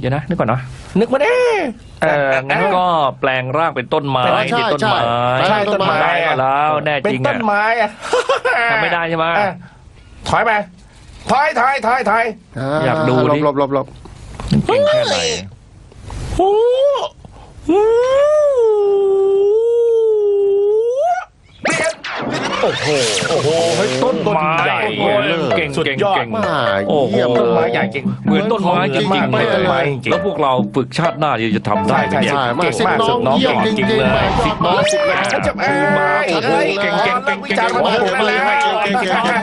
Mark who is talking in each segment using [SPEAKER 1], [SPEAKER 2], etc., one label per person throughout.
[SPEAKER 1] เดี๋ยวนะนึกก่อนนะ
[SPEAKER 2] นึกมาแน่
[SPEAKER 1] เอองั้นก็แปลงร่างเป็นต้นไม้
[SPEAKER 3] ใช่
[SPEAKER 1] ที่ต้น
[SPEAKER 3] ใช่
[SPEAKER 1] ไม้
[SPEAKER 3] ใช่ต้นไม้
[SPEAKER 1] ได้ก็แล้วแน่
[SPEAKER 2] เป็น
[SPEAKER 1] จริง
[SPEAKER 2] ต้
[SPEAKER 1] อะ
[SPEAKER 2] นไม้อะ
[SPEAKER 1] ทำไม่ได้ใช่ไหม
[SPEAKER 2] อะถอยไปถอยถอยถอยถอย
[SPEAKER 1] อยากดูดิ
[SPEAKER 3] หลบหลบหลบ
[SPEAKER 1] เก่งแค่ไหน
[SPEAKER 2] โอ้โหเปลี่ยน
[SPEAKER 1] โอ้โหโอ้โห เฮ้ยต้นไม้ใหญ่
[SPEAKER 2] โอ้โห
[SPEAKER 1] เก่ง
[SPEAKER 2] สุด
[SPEAKER 1] เก่ง
[SPEAKER 2] ยอด
[SPEAKER 1] เก่ง
[SPEAKER 3] มา
[SPEAKER 1] โอ้โห
[SPEAKER 3] เยี่ยม
[SPEAKER 2] ต้น
[SPEAKER 3] เล
[SPEAKER 2] ไม้
[SPEAKER 3] ย
[SPEAKER 2] ใหญ่จริง
[SPEAKER 1] เหมือนต้นไม้จริง
[SPEAKER 2] เหมือน
[SPEAKER 1] ๆ
[SPEAKER 2] ต้น
[SPEAKER 1] เลย
[SPEAKER 2] ไม้จริง
[SPEAKER 1] แล้วพวกเราฝึกชาติหน้าที่จะทำได้ไหมเนี่ย
[SPEAKER 2] ใช่
[SPEAKER 3] ใช่มาก
[SPEAKER 2] เก่ง
[SPEAKER 3] สิบ
[SPEAKER 2] มาก
[SPEAKER 3] น้อง
[SPEAKER 2] น้อง
[SPEAKER 3] เยี่ยม
[SPEAKER 2] เก่
[SPEAKER 3] จ
[SPEAKER 2] งจริ
[SPEAKER 3] ริ
[SPEAKER 2] ง
[SPEAKER 3] ง
[SPEAKER 2] ๆ
[SPEAKER 3] ๆ
[SPEAKER 2] เลย
[SPEAKER 3] มากมาสิบแล้ว
[SPEAKER 2] เขาจะเอ้ย
[SPEAKER 1] โอ้โหเก่งเก่งเก่งเก่ง
[SPEAKER 2] วิจารณ์มาถูกแล้ว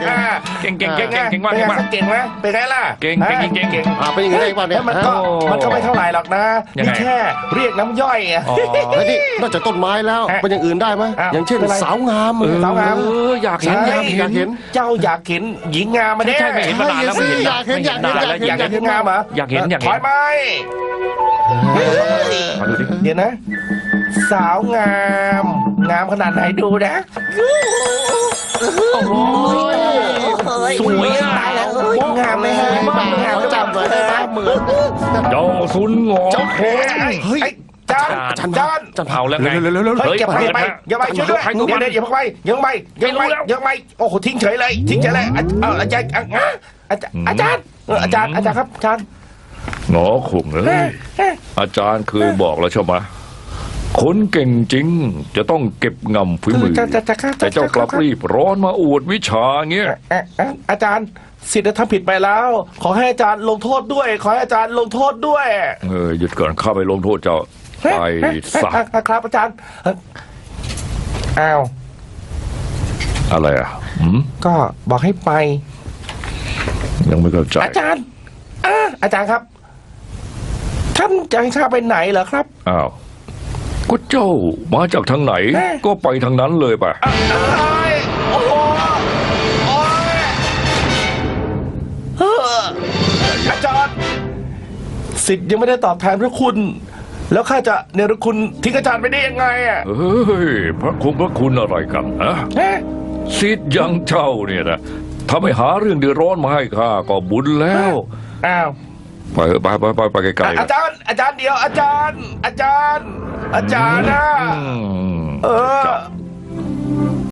[SPEAKER 1] เก่งเก่งเก่งเก่งเก่งมาก
[SPEAKER 2] เป็น
[SPEAKER 1] เก่ง
[SPEAKER 2] ไง
[SPEAKER 1] มาก
[SPEAKER 2] เก่งไหมเป็นไงล่ะ
[SPEAKER 1] เก่งเก่งจริงๆ
[SPEAKER 2] เก่ง
[SPEAKER 3] อ่าเป็นอย่างนี้ได้ป่ะเนี่
[SPEAKER 2] แล้
[SPEAKER 3] ยว
[SPEAKER 2] มันก็
[SPEAKER 1] โอ้
[SPEAKER 2] มันก็ไม่เท่าไหร่หรอกนะ
[SPEAKER 1] ยังไง
[SPEAKER 2] นี่แค่เรียกน้ำย่อยไง
[SPEAKER 1] อ๋อ
[SPEAKER 3] แล้วนี่นอกจากต้นไม้แล้ว
[SPEAKER 2] ฮะ
[SPEAKER 3] เป็นอย่างอื่นได้ไหม
[SPEAKER 2] อ้าว
[SPEAKER 3] อย่างเช่น
[SPEAKER 2] เป็นไร
[SPEAKER 3] สาวงาม
[SPEAKER 2] เออสาวงาม
[SPEAKER 1] เอออยากเห็น
[SPEAKER 2] ใช่
[SPEAKER 1] อยากเห็น
[SPEAKER 2] เจ้าอยากเห็นหญิงงามมาเนี่ย
[SPEAKER 1] ใช่ไม่เห็นมานานแล้วไม่เห็น
[SPEAKER 3] อยากเห็นอยากเห็น
[SPEAKER 1] ไม่เห็น
[SPEAKER 2] อยากเห็นหญิงงามเหรอ
[SPEAKER 1] อยากเห็นอยากเห็น
[SPEAKER 2] ถอยไหม
[SPEAKER 1] มาดูดิ
[SPEAKER 2] เดี๋ยวนะ สาวงาม งามขนาดไหนดูนะ
[SPEAKER 1] โอ้โห สวยอะ
[SPEAKER 2] ตายแล้วเอ้ยงามไหมฮะ
[SPEAKER 3] บ้าง
[SPEAKER 2] งาม
[SPEAKER 3] เขา
[SPEAKER 2] จัง
[SPEAKER 3] จำเลย
[SPEAKER 2] เลย
[SPEAKER 3] นะ
[SPEAKER 2] นะ
[SPEAKER 3] เหมือน
[SPEAKER 1] เจ้าซุนหงอ
[SPEAKER 2] เจ้าเฮ้ยเฮ้ยจาน
[SPEAKER 3] จัน
[SPEAKER 2] จาน
[SPEAKER 3] จัน
[SPEAKER 1] เอาแล้วไง
[SPEAKER 3] เร็วๆเร็วๆ
[SPEAKER 2] เฮ้ยเก็บไป
[SPEAKER 1] เฮ้ย
[SPEAKER 2] ไปอย่าไปช่วยด้วย
[SPEAKER 1] ใครตัว
[SPEAKER 2] เดี๋
[SPEAKER 1] มั
[SPEAKER 2] ยวนเดี๋ยวอย่าเพิ่งไปยังไม่ยังไม่
[SPEAKER 1] ไม่รู้แล้ว
[SPEAKER 2] ยังไม่โอ้โหทิ้งเฉยเลยทิ้งเฉยเลยอะเอาอาจารย์อะอะอาจารย์อาจารย์เอออาจารย์อาจารย์ครับอาจารย์
[SPEAKER 4] หงอคงเลยอาจารย์เคยบอกแล้วใช่ไหม คนเก่งจริง จะต้องเก็บงำฝีมือ
[SPEAKER 2] จะจะจะจะ
[SPEAKER 4] แต่เจ้ากลับรีบร้อนมาอวดวิชาเงี้ย
[SPEAKER 2] อะอะอาจารย์สิทธิ์ทำผิดไปแล้ว ขอให้อาจารย์ลงโทษด้วย ขอให้อาจารย์ลงโทษด้วย
[SPEAKER 4] เออหยุดก่อนข้าไปลงโทษเจ้าไปซะ
[SPEAKER 2] อะอะครับอาจารย์เอ่ออ้าว
[SPEAKER 4] อะไรอะหืม
[SPEAKER 2] ก็บอกให้ไป
[SPEAKER 4] ยังไม่เข้าใจ
[SPEAKER 2] อาจารย์อะอาจารย์ครับ ท่านจะให้ข้าไปไหนเหรอครับ
[SPEAKER 4] อ้าว ก็เจ้ามาจากทางไหน
[SPEAKER 2] แม่
[SPEAKER 4] ก็ไปทางนั้นเลยไป
[SPEAKER 2] อ้ายโอ้โหโอ้ยเฮ้ออาจารย์สิทธิ์ยังไม่ได้ตอบแทนพระคุณ แล้วข้าจะเนรคุณทิ้งอาจารย์ไปได้ยังไงอะ
[SPEAKER 4] เฮ้ยพระคุณพระคุณอะไรกันฮะ
[SPEAKER 2] เอ๊ะ
[SPEAKER 4] สิทธิ์อยังเจ้าเนี่ยนะถ้าไม่หาเรื่องเดือดร้อนมาให้ข้าก็บุญแล้ว
[SPEAKER 2] อ้าว
[SPEAKER 4] ไปเถอะไปไปไปไปไกลๆ
[SPEAKER 2] อาจารย์ อาจารย์เดียวอาจารย์ อาจารย์ อาจารย์นะ
[SPEAKER 4] อืม
[SPEAKER 2] เออ